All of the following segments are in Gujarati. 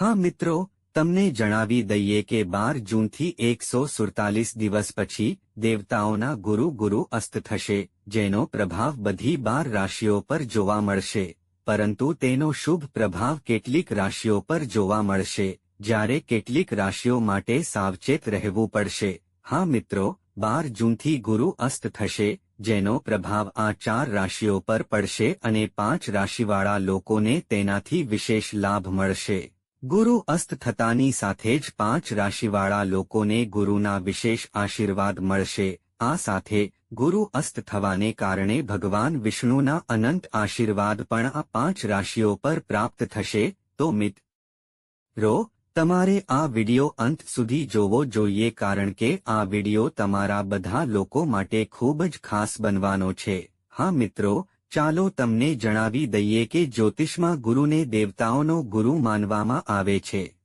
હા મિત્રો, તમને જણાવી દઈએ કે બાર જૂનથી એકસો સુડતાલીસ દિવસ પછી દેવતાઓના ગુરુ ગુરુ અસ્ત થશે, જેનો પ્રભાવ બધી બાર રાશિઓ પર જોવા મળશે. પરંતુ તેનો શુભ પ્રભાવ કેટલીક રાશિઓ પર જોવા મળશે, જ્યારે કેટલીક રાશિઓ માટે સાવચેત રહેવું પડશે. હા મિત્રો, બાર જૂનથી ગુરુ અસ્ત થશે, જેનો પ્રભાવ આ ચાર રાશિઓ પર પડશે અને પાંચ રાશિવાળા લોકોને તેનાથી વિશેષ લાભ મળશે. ગુરુ અસ્ત થતાની સાથે જ પાંચ રાશિવાળા લોકોને ગુરુના વિશેષ આશીર્વાદ મળશે. આ સાથે ગુરુ અસ્ત થવાને કારણે ભગવાન વિષ્ણુના અનંત આશીર્વાદ પણ આ પાંચ રાશિઓ પર પ્રાપ્ત થશે. તો મિત્રો તમારે આ વિડિયો અંત સુધી જોવો જોઈએ કારણ કે આ વિડિયો તમારા બધા લોકો માટે ખૂબ જ ખાસ બનવાનો છે. હા મિત્રો ચાલો તમને જણાવી દઈએ કે જ્યોતિષમાં ગુરુને દેવતાઓનો ગુરુ માનવામાં આવે છે.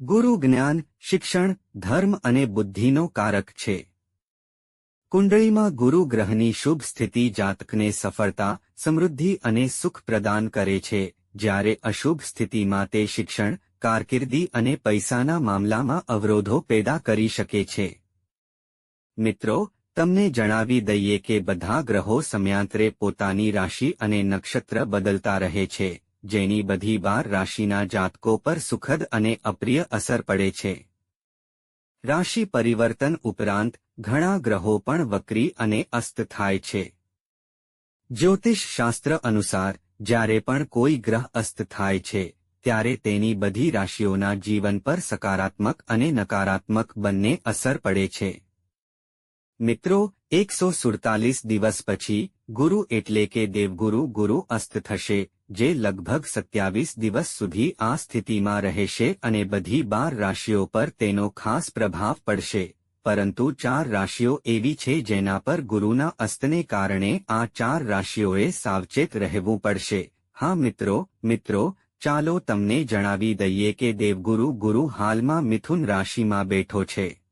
ગુરુ જ્ઞાન, શિક્ષણ, ધર્મ અને બુદ્ધિનો કારક છે. કુંડળીમાં ગુરુ ગ્રહની શુભ સ્થિતિ જાતકને સફળતા, સમૃદ્ધિ અને સુખ પ્રદાન કરે છે. જ્યારે અશુભ સ્થિતિમાં તે શિક્ષણ, કારકિર્દી અને પૈસાના મામલામાં અવરોધો પેદા કરી શકે છે. મિત્રો તમને જણાવી દઈએ કે બધા ગ્રહો સમયાંતરે પોતાની રાશિ અને નક્ષત્ર બદલતા રહે છે, જેની બધી બાર રાશિના જાતકો પર સુખદ અને અપ્રિય અસર પડે છે. રાશિ પરિવર્તન ઉપરાંત, ઘણા ગ્રહો પણ વક્રી અને અસ્ત થાય છે. જ્યોતિષ શાસ્ત્ર અનુસાર, જ્યારે પણ કોઈ ગ્રહ અસ્ત થાય છે, ત્યારે તેની બધી રાશિઓના જીવન પર સકારાત્મક અને નકારાત્મક બંને અસર પડે છે. મિત્રો, એકસો સુડતાલીસ દિવસ પછી, ગુરુ એટલે કે દેવગુરુ ગુરુ અસ્ત થશે, જે લગભગ સત્યાવીસ દિવસ સુધી આ સ્થિતિમાં રહેશે અને બધી બાર રાશિઓ પર તેનો ખાસ પ્રભાવ પડશે. પરંતુ ચાર રાશિઓ એવી છે જેના પર ગુરુના અસ્તને કારણે આ ચાર રાશિઓએ સાવચેત રહેવું પડશે. હા મિત્રો મિત્રો, ચાલો તમને જણાવી દઈએ કે દેવગુરુ ગુરુ હાલમાં મિથુન રાશિમાં બેઠો છે.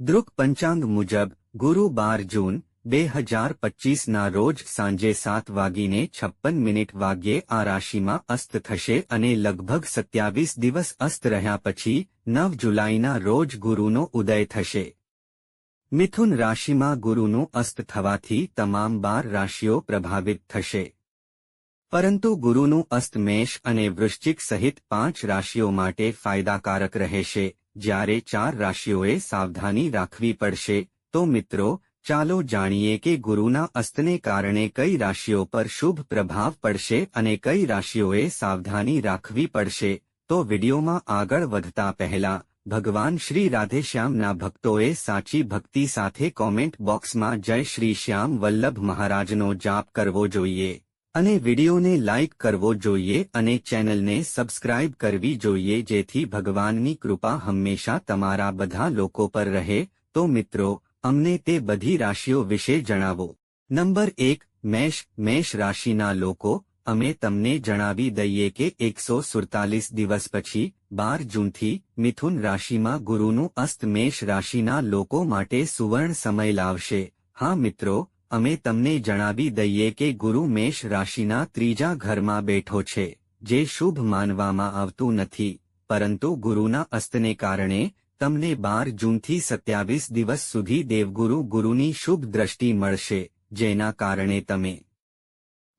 દૃક પંચાંગ મુજબ, ગુરુ બાર જૂન, બે હજાર પચીસના રોજ સાંજે સાત વાગીને છપ્પન મિનિટ વાગ્યે આ રાશિમાં અસ્ત થશે અને લગભગ સત્યાવીસ દિવસ અસ્ત રહ્યા પછી નવ જુલાઈના રોજ ગુરુનો ઉદય થશે. મિથુન રાશિમાં ગુરુનું અસ્ત થવાથી તમામ બાર રાશિઓ પ્રભાવિત થશે. પરંતુ ગુરુનું અસ્ત મેષ અને વૃશ્ચિક સહિત પાંચ રાશિઓ માટે ફાયદાકારક રહેશે. જ્યારે ચાર રાશિઓએ સાવધાની રાખવી પડશે, તો મિત્રો, ચાલો જાણીએ કે ગુરુના અસ્તને કારણે કઈ રાશિઓ પર શુભ પ્રભાવ પડશે અને કઈ રાશિઓએ સાવધાની રાખવી પડશે, તો વિડીયોમાં આગળ વધતા પહેલા, ભગવાન શ્રી રાધેશ્યામના ભક્તોએ સાચી ભક્તિ સાથે કોમેન્ટ બોક્સમાં જય શ્રી શ્યામ વલ્લભ મહારાજનો જાપ કરવો જોઈએ. અને વિડિયોને લાઇક કરવો જોઈએ અને ચેનલને સબસ્ક્રાઇબ કરવી જોઈએ જેથી ભગવાનની કૃપા હંમેશા તમારા બધા લોકો પર રહે. તો મિત્રો, અમને તે બધી રાશિઓ વિશે જણાવો. નંબર એક, મેષ. મેષ રાશિના લોકો, અમે તમને જણાવી દઈએ કે એકસો સુડતાલીસ દિવસ પછી, બાર જૂનથી, મિથુન રાશિમાં ગુરુનું અસ્ત મેષ રાશિના લોકો માટે સુવર્ણ સમય લાવશે. હા મિત્રો અમે તમને જણાવી દઈએ કે ગુરુ મેષ રાશિના ત્રીજા ઘરમાં બેઠો છે, જે શુભ માનવામાં આવતું નથી, પરંતુ ગુરુના અસ્તને કારણે તમને બાર જૂનથી સત્યાવીસ દિવસ સુધી દેવગુરુ ગુરુની શુભ દ્રષ્ટિ મળશે, જેના કારણે તમે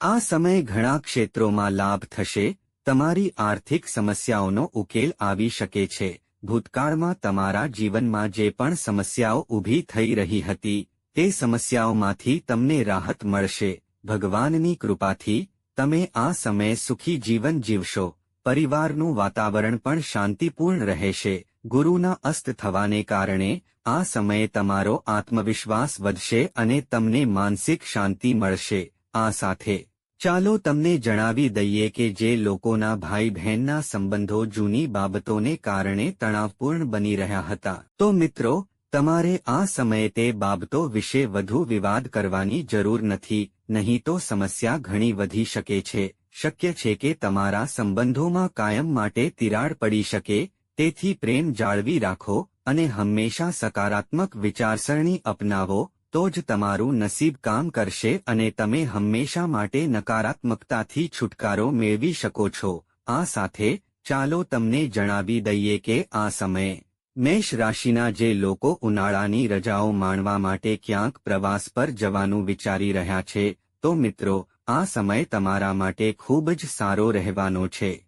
આ સમય ઘણા ક્ષેત્રોમાં લાભ થશે, તમારી આર્થિક સમસ્યાઓનો ઉકેલ આવી શકે છે, ભૂતકાળમાં તમારા જીવનમાં જે પણ સમસ્યાઓ ઊભી થઈ રહી હતી તે સમસ્યાઓમાંથી તમને રાહત મળશે. ભગવાનની કૃપાથી તમે આ સમયે સુખી જીવન જીવશો. પરિવારનું વાતાવરણ પણ શાંતિપૂર્ણ રહેશે. ગુરુના અસ્ત થવાને કારણે આ સમયે તમારો આત્મવિશ્વાસ વધશે અને તમને માનસિક શાંતિ મળશે. આ સાથે ચાલો તમને જણાવી દઈએ કે જે લોકોના ભાઈ બહેનના સંબંધો જૂની બાબતોને કારણે તણાવપૂર્ણ બની રહ્યા હતા. તો મિત્રો તમારે આ સમયે તે બાબતો વિશે વધુ વિવાદ કરવાની જરૂર નથી, નહીં તો સમસ્યા ઘણી વધી શકે છે. શક્ય છે કે તમારા સંબંધોમાં કાયમ માટે તિરાડ પડી શકે, તેથી પ્રેમ જાળવી રાખો અને હંમેશા સકારાત્મક વિચારસરણી અપનાવો, તો જ તમારું નસીબ કામ કરશે અને તમે હંમેશા માટે નકારાત્મકતાથી છુટકારો મેળવી શકો છો. આ સાથે ચાલો તમને જણાવી દઈએ કે આ સમયે મેષ રાશિના જે લોકો ઉનાળાની રજાઓ માણવા માટે ક્યાંક પ્રવાસ પર જવાનું વિચારી રહ્યા છે, તો મિત્રો, આ સમય તમારા માટે ખૂબ જ સારો રહેવાનો છે.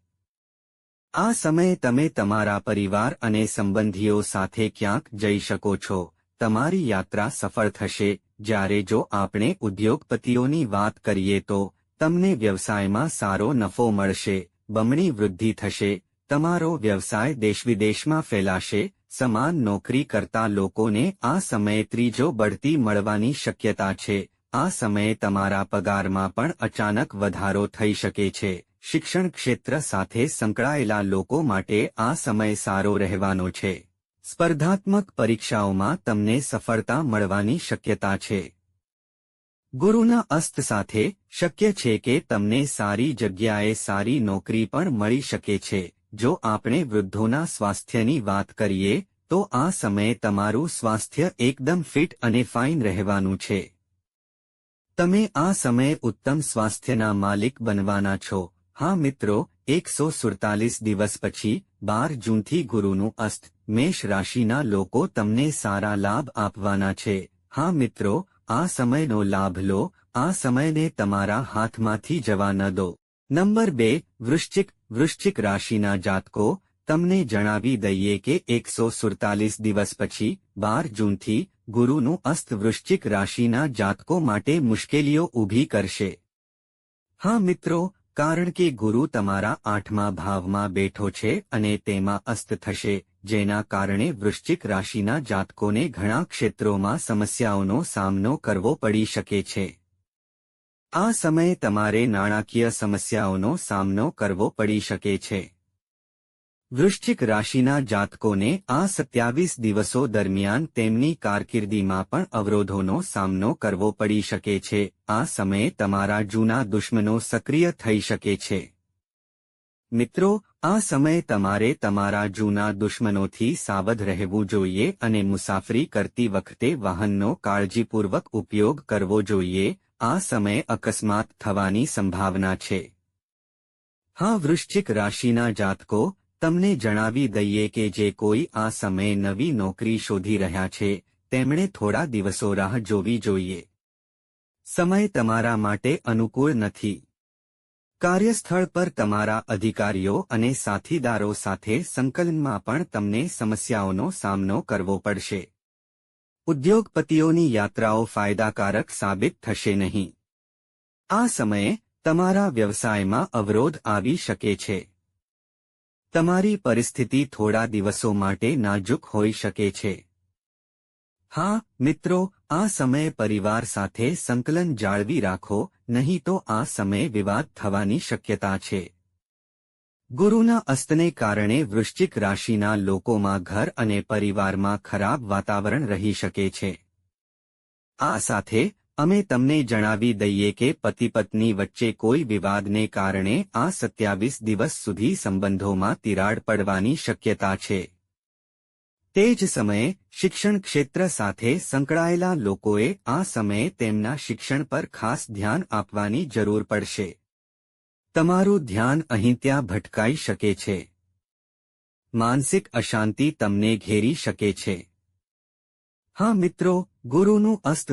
આ સમયે તમે તમારા પરિવાર અને સંબંધીઓ સાથે ક્યાંક જઈ શકો છો. તમારી યાત્રા સફળ થશે. જ્યારે જો આપણે ઉદ્યોગપતિઓની વાત કરીએ તો તમને વ્યવસાયમાં સારો નફો મળશે, બમણી વૃદ્ધિ થશે, તમારો વ્યવસાય દેશવિદેશમાં ફેલાશે સમાન નોકરી કરતા લોકોને આ સમયે ત્રીજો બઢતી મળવાની શક્યતા છે. આ સમયે તમારા પગારમાં પણ અચાનક વધારો થઈ શકે છે. શિક્ષણ ક્ષેત્ર સાથે સંકળાયેલા લોકો માટે આ સમય સારો રહેવાનો છે. સ્પર્ધાત્મક પરીક્ષાઓમાં તમને સફળતા મળવાની શક્યતા છે. ગુરુના અસ્ત સાથે શક્ય છે કે તમને સારી જગ્યાએ સારી નોકરી પણ મળી શકે છે. જો આપણે વૃદ્ધોના સ્વાસ્થ્યની વાત કરીએ, તો આ સમયે તમારું સ્વાસ્થ્ય એકદમ ફિટ અને ફાઇન રહેવાનું છે. તમે આ સમયે ઉત્તમ સ્વાસ્થ્યના માલિક બનવાના છો. હા મિત્રો, એકસો દિવસ પછી બાર જૂનથી ગુરુનું અસ્ત, મેષ રાશિના લોકો તમને સારા લાભ આપવાના છે. હા મિત્રો, આ સમયનો લાભ લો, આ સમયને તમારા હાથમાંથી જવા ન દો. નંબર બે, વૃશ્ચિક વૃશ્ચિક રાશિના જાતકો, તમને જણાવી દઈએ કે એકસો સુડતાલીસ દિવસ પછી, બાર જૂનથી, ગુરુનું અસ્ત વૃશ્ચિક રાશિના જાતકો માટે મુશ્કેલીઓ ઊભી કરશે. હા મિત્રો, કારણ કે ગુરુ તમારા આઠમા ભાવમાં બેઠો છે અને તેમાં અસ્ત થશે, જેના કારણે વૃશ્ચિક રાશિના જાતકોને ઘણા ક્ષેત્રોમાં સમસ્યાઓનો સામનો કરવો પડી શકે છે. આ સમયે તમારે નાણાકીય સમસ્યાઓનો સામનો કરવો પડી શકે છે. વૃશ્ચિક રાશિના જાતકોને આ સત્યાવીસ દિવસો દરમિયાન તેમની કારકિર્દીમાં પણ અવરોધોનો સામનો કરવો પડી શકે છે. આ સમયે તમારા જૂના દુશ્મનો સક્રિય થઈ શકે છે. મિત્રો, આ સમયે તમારે તમારા જૂના દુશ્મનોથી સાવધ રહેવું જોઈએ અને મુસાફરી કરતી વખતે વાહનનો કાળજીપૂર્વક ઉપયોગ કરવો જોઈએ. આ સમયે અકસ્માત થવાની સંભાવના છે. હા, વૃશ્ચિક રાશિના જાતકો, તમને જણાવી દઈએ કે જે કોઈ આ સમયે નવી નોકરી શોધી રહ્યા છે, તેમણે થોડા દિવસો રાહ જોવી જોઈએ. સમય તમારા માટે અનુકૂળ નથી. કાર્યસ્થળ પર તમારા અધિકારીઓ અને સાથીદારો સાથે સંકલનમાં પણ તમને સમસ્યાઓનો સામનો કરવો પડશે. ઉદ્યોગપતિઓની યાત્રાઓ ફાયદાકારક સાબિત થશે નહીં. આ સમયે, તમારા વ્યવસાયમાં અવરોધ આવી શકે છે. તમારી પરિસ્થિતિ થોડા દિવસો માટે નાજુક હોઈ શકે છે. હા, મિત્રો, આ સમયે પરિવાર સાથે સંકલન જાળવી રાખો, નહીં તો આ સમયે વિવાદ થવાની શક્યતા છે. ગુરુના અસ્તને કારણે વૃશ્ચિક રાશિના લોકોમાં ઘર અને પરિવારમાં ખરાબ વાતાવરણ રહી શકે છે. આ સાથે, અમે તમને જણાવી દઈએ કે પતિ પત્ની વચ્ચે કોઈ વિવાદને કારણે આ સત્યાવીસ દિવસ સુધી સંબંધોમાં તિરાડ પડવાની શક્યતા છે. તે જ સમયે, શિક્ષણ ક્ષેત્ર સાથે સંકળાયેલા લોકોએ આ સમયે તેમના શિક્ષણ પર ખાસ ધ્યાન આપવાની જરૂર પડશે. તમારું ધ્યાન અહીં ત્યાં ભટકાઈ શકે છે. માનસિક અશાંતિ તમને ઘેરી શકે છે. હા મિત્રો, ગુરુનું અસ્ત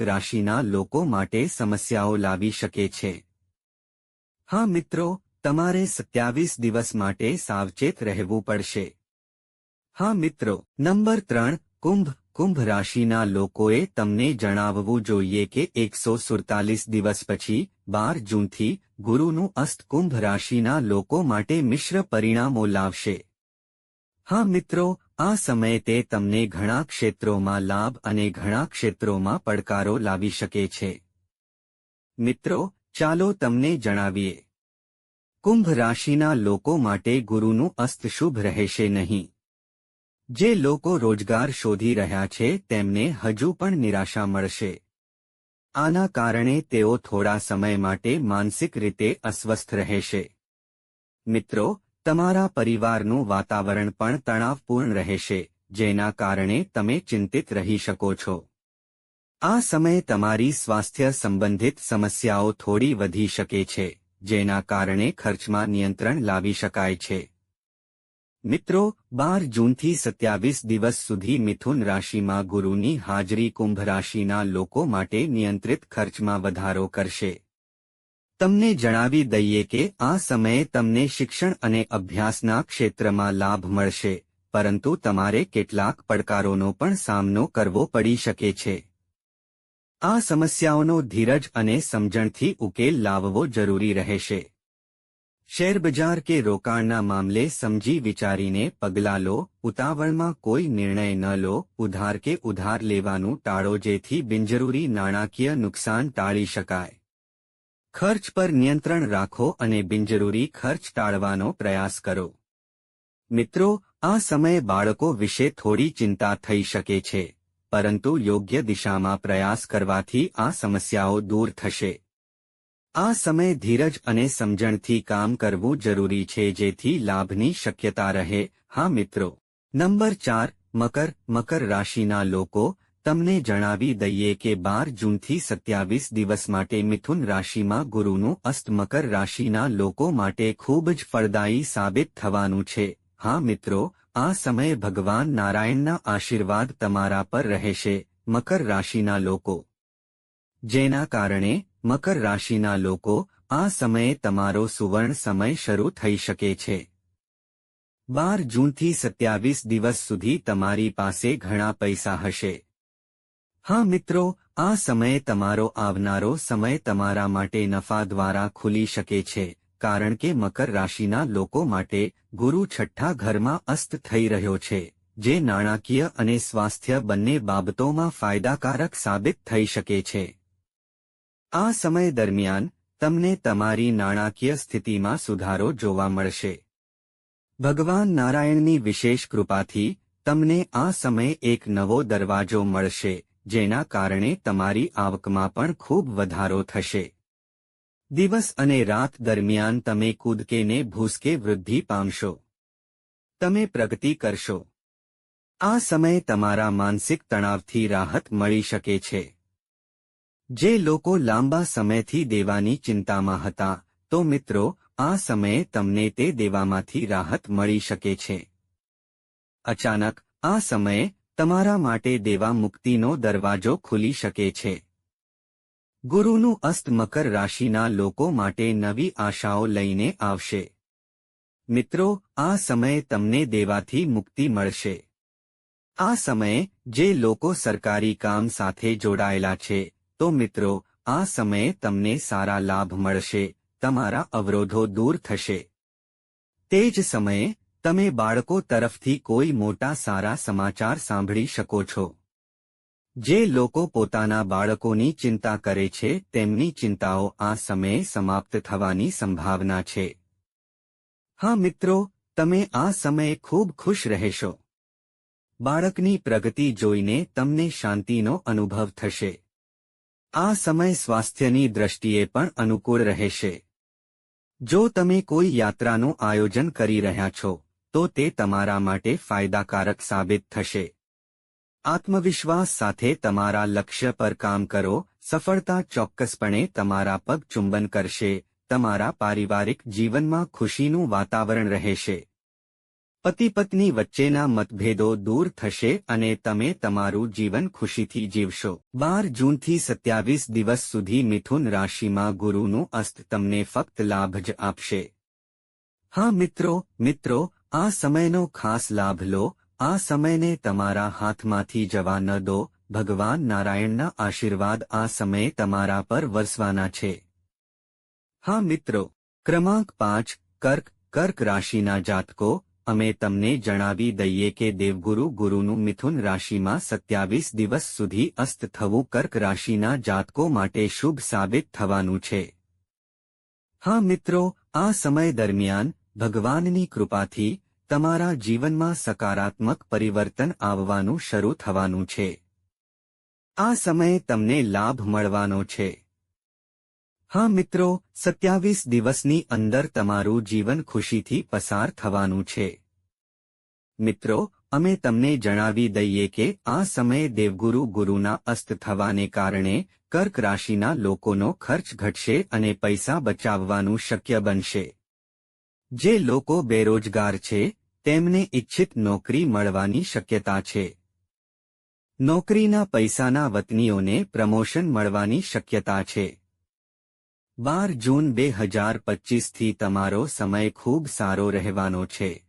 રાશિના લોકો માટે સમસ્યાઓ લાવી શકે છે. હા મિત્રો, તમારે સત્યાવીસ દિવસ માટે સાવચેત રહેવું પડશે. હા મિત્રો, નંબર ત્રણ, કુંભ કુંભ રાશિના લોકોએ તમને જણાવવું જોઈએ કે એકસો સુડતાલીસ દિવસ પછી બાર જૂનથી ગુરુનું અસ્ત કુંભ રાશિના લોકો માટે મિશ્ર પરિણામો લાવશે. હા મિત્રો, આ સમયે તે તમને ઘણા ક્ષેત્રોમાં લાભ અને ઘણા ક્ષેત્રોમાં પડકારો લાવી શકે છે. મિત્રો, ચાલો તમને જણાવીએ. કુંભ રાશિના લોકો માટે ગુરુનું અસ્ત શુભ રહેશે નહીં. જે લોકો રોજગાર શોધી રહ્યા છે તેમને હજુ પણ નિરાશા મળશે. આના કારણે તેઓ થોડા સમય માટે માનસિક રીતે અસ્વસ્થ રહેશે. મિત્રો, તમારા પરિવારનું વાતાવરણ પણ તણાવપૂર્ણ રહેશે, જેના કારણે તમે ચિંતિત રહી શકો છો. આ સમયે તમારી સ્વાસ્થ્ય સંબંધિત સમસ્યાઓ થોડી વધી શકે છે, જેના કારણે ખર્ચમાં નિયંત્રણ લાવી શકાય છે. મિત્રો, બાર જૂનથી સત્યાવીસ દિવસ સુધી મિથુન રાશિમાં ગુરુની હાજરી કુંભ રાશિના લોકો માટે નિયંત્રિત ખર્ચમાં વધારો કરશે. તમને જણાવી દઈએ કે આ સમયે તમને શિક્ષણ અને અભ્યાસના ક્ષેત્રમાં લાભ મળશે, પરંતુ તમારે કેટલાક પડકારોનો પણ સામનો કરવો પડી શકે છે. આ સમસ્યાઓનો ધીરજ અને સમજણથી ઉકેલ લાવવો જરૂરી રહેશે. શેરબજાર કે રોકાણના મામલે સમજી વિચારીને પગલાં લો, ઉતાવળમાં કોઈ નિર્ણય ન લો, ઉધાર કે ઉધાર લેવાનું ટાળો જેથી બિનજરૂરી નાણાકીય નુકસાન ટાળી શકાય. ખર્ચ પર નિયંત્રણ રાખો અને બિનજરૂરી ખર્ચ ટાળવાનો પ્રયાસ કરો. મિત્રો, આ સમયે બાળકો વિશે થોડી ચિંતા થઈ શકે છે, પરંતુ યોગ્ય દિશામાં પ્રયાસ કરવાથી આ સમસ્યાઓ દૂર થશે. આ સમય ધીરજ અને સમજણથી કામ કરવું જરૂરી છે જેથી લાભની શક્યતા રહે. હા મિત્રો. નંબર ચાર, મકર મકર રાશિના લોકો, તમને જણાવી દઈએ કે બાર જૂનથી સત્યાવીસ દિવસ માટે મિથુન રાશિમાં ગુરુનું અસ્ત મકર રાશિના લોકો માટે ખૂબ જ ફળદાયી સાબિત થવાનું છે. હા મિત્રો, આ સમયે ભગવાન નારાયણના આશીર્વાદ તમારા પર રહેશે. મકર રાશિના લોકો. જેના કારણે મકર રાશિના લોકો આ સમયે તમારો સુવર્ણ સમય શરૂ થઈ શકે છે. બાર જૂનથી સત્યાવીસ દિવસ સુધી તમારી પાસે ઘણા પૈસા હશે. હા મિત્રો, આ સમયે તમારો આવનારો સમય તમારા માટે નફા દ્વારા ખુલી શકે છે, કારણ કે મકર રાશિના લોકો માટે ગુરુ છઠ્ઠા ઘરમાં અસ્ત થઈ રહ્યો છે, જે નાણાકીય અને સ્વાસ્થ્ય બંને બાબતોમાં ફાયદાકારક સાબિત થઈ શકે છે. આ સમય દરમિયાન, તમને તમારી નાણાકીય સ્થિતિમાં સુધારો જોવા મળશે. ભગવાન નારાયણની વિશેષ કૃપાથી, તમને આ સમય એક નવો દરવાજો મળશે, જેના કારણે તમારી આવકમાં પણ ખૂબ વધારો થશે. દિવસ અને રાત દરમિયાન તમે કૂદકેને ભૂસકે વૃદ્ધિ પામશો. તમે પ્રગતિ કરશો. આ સમય તમારા માનસિક તણાવથી રાહત મળી શકે છે. જે લોકો લાંબા સમયથી દેવાની ચિંતામાં હતા, તો મિત્રો, આ સમયે તમને તે દેવામાંથી રાહત મળી શકે છે. અચાનક, આ સમયે, તમારા માટે દેવા મુક્તિનો દરવાજો ખુલી શકે છે. ગુરુનું અસ્ત મકર રાશિના લોકો માટે નવી આશાઓ લઈને આવશે. મિત્રો, આ સમયે તમને દેવાથી મુક્તિ મળશે. આ સમયે, જે લોકો સરકારી કામ સાથે જોડાયેલા છે તો મિત્રો, આ સમયે તમને સારા લાભ મળશે, તમારા અવરોધો દૂર થશે. તે જ સમયે, તમે બાળકો તરફથી કોઈ મોટા સારા સમાચાર સાંભળી શકો છો. જે લોકો પોતાના બાળકોની ચિંતા કરે છે, તેમની ચિંતાઓ આ સમયે સમાપ્ત થવાની સંભાવના છે. હા મિત્રો, તમે આ સમયે ખૂબ ખુશ રહેશો. બાળકની પ્રગતિ જોઈને તમને શાંતિનો અનુભવ થશે. આ સમય સ્વાસ્થ્યની દ્રષ્ટિએ પણ અનુકૂળ રહેશે. જો તમે કોઈ યાત્રાનું આયોજન કરી રહ્યા છો, તો તે તમારા માટે ફાયદાકારક સાબિત થશે. આત્મવિશ્વાસ સાથે તમારા લક્ષ્ય પર કામ કરો, સફળતા ચોક્કસપણે તમારા પગ ચુંબન કરશે, તમારા પારિવારિક જીવનમાં ખુશીનું વાતાવરણ રહેશે. પતિ પત્ની વચ્ચેના મતભેદો દૂર થશે અને તમે તમારું જીવન ખુશીથી જીવશો. બાર જૂનથી સત્યાવીસ દિવસ સુધી મિથુન રાશિમાં ગુરુનું અસ્ત તમને ફક્ત લાભ જ આપશે. હા મિત્રો મિત્રો, આ સમયનો ખાસ લાભ લો, આ સમયને તમારા હાથમાંથી જવા ન દો, ભગવાન નારાયણના આશીર્વાદ આ સમયે તમારા પર વરસવાના છે. હા મિત્રો, ક્રમાંક પાંચ, કર્ક કર્ક રાશિના જાતકો અમે તમને જણાવી દઈએ કે દેવગુરુ ગુરુનું મિથુન રાશિમાં સત્યાવીસ દિવસ સુધી અસ્ત થવું કર્ક રાશિના જાતકો માટે શુભ સાબિત થવાનું છે. હા મિત્રો, આ સમય દરમિયાન ભગવાનની કૃપાથી તમારા જીવનમાં સકારાત્મક પરિવર્તન આવવાનું શરૂ થવાનું છે. આ સમયે તમને લાભ મળવાનો છે. હા મિત્રો, સત્યાવીસ દિવસની અંદર તમારું જીવન ખુશીથી પસાર થવાનું છે. મિત્રો, અમે તમને જણાવી દઈએ કે આ સમયે દેવગુરુ ગુરુના અસ્ત થવાને કારણે કર્ક રાશિના લોકોનો ખર્ચ ઘટશે અને પૈસા બચાવવાનું શક્ય બનશે. જે લોકો બેરોજગાર છે, તેમને ઇચ્છિત નોકરી મળવાની શક્યતા છે. નોકરીના પૈસાના વતનીઓને પ્રમોશન મળવાની શક્યતા છે. બાર જૂન બે હજાર પચીસથી તમારો સમય ખૂબ સારો રહેવાનો છે.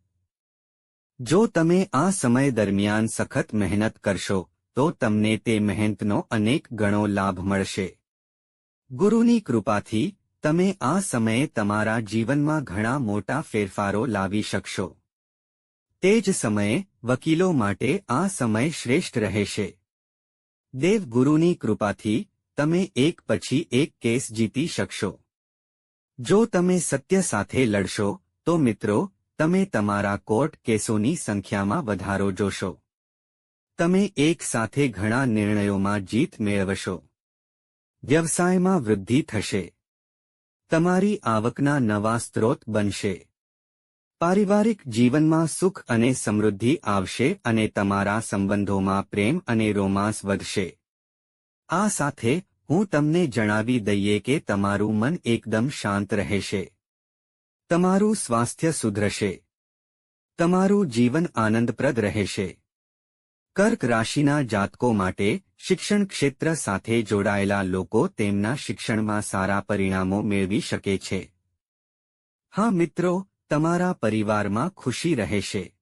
જો તમે આ સમય દરમિયાન સખત મહેનત કરશો, તો તમને તે મહેનતનો અનેક ગણો લાભ મળશે. ગુરુની કૃપાથી, તમે આ સમયે તમારા જીવનમાં ઘણા મોટા ફેરફારો લાવી શકશો. તે જ સમયે, વકીલો માટે આ સમય શ્રેષ્ઠ રહેશે. દેવગુરુની કૃપાથી તમે એક પછી એક કેસ જીતી શકશો. જો તમે સત્ય સાથે લડશો, તો મિત્રો, તમે તમારા કોર્ટ કેસોની સંખ્યામાં વધારો જોશો. તમે એક સાથે ઘણા નિર્ણયોમાં જીત મેળવશો. વ્યવસાયમાં વૃદ્ધિ થશે. તમારી આવકના નવા સ્ત્રોત બનશે. પારિવારિક જીવનમાં સુખ અને સમૃદ્ધિ આવશે અને તમારા સંબંધોમાં પ્રેમ અને રોમાંસ વધશે. આ સાથે હું તમને જણાવી દઈએ કે તમારું મન એકદમ શાંત રહેશે. તમારું સ્વાસ્થ્ય સુધરશે. તમારું જીવન આનંદપ્રદ રહેશે. કર્ક રાશિના જાતકો માટે શિક્ષણ ક્ષેત્ર સાથે જોડાયેલા લોકો તેમના શિક્ષણમાં સારા પરિણામો મેળવી શકે છે. હા મિત્રો, તમારા પરિવારમાં ખુશી રહેશે.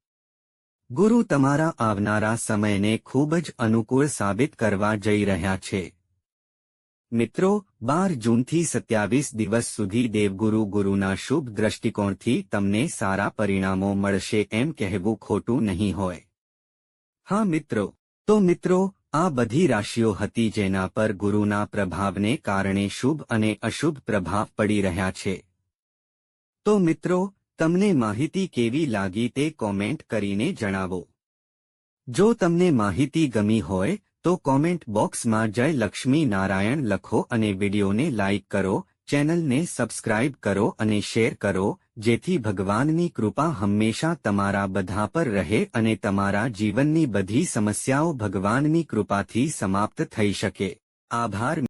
ગુરુ તમારા આવનારા સમયને ખૂબ જ અનુકૂળ સાબિત કરવા જઈ રહ્યા છે. મિત્રો, બાર જૂનથી સત્યાવીસ દિવસ સુધી દેવગુરુ ગુરુના શુભ દ્રષ્ટિકોણથી તમને સારા પરિણામો મળશે એમ કહેવું ખોટું નહીં હોય. હા મિત્રો, તો મિત્રો, આ બધી રાશિઓ હતી જેના પર ગુરુના પ્રભાવને કારણે શુભ અને અશુભ પ્રભાવ પડી રહ્યા છે. તો મિત્રો તમને માહિતી કેવી લાગી તે કોમેન્ટ કરીને જણાવો. જો તમને માહિતી ગમી હોય, તો કોમેન્ટ બોક્સમાં જય લક્ષ્મી નારાયણ લખો અને વિડીયોને લાઇક કરો, ચેનલને સબસ્ક્રાઇબ કરો અને શેર કરો, જેથી ભગવાનની કૃપા હંમેશા તમારા બધા પર રહે અને તમારા જીવનની બધી સમસ્યાઓ ભગવાનની કૃપાથી સમાપ્ત થઈ શકે. આભાર.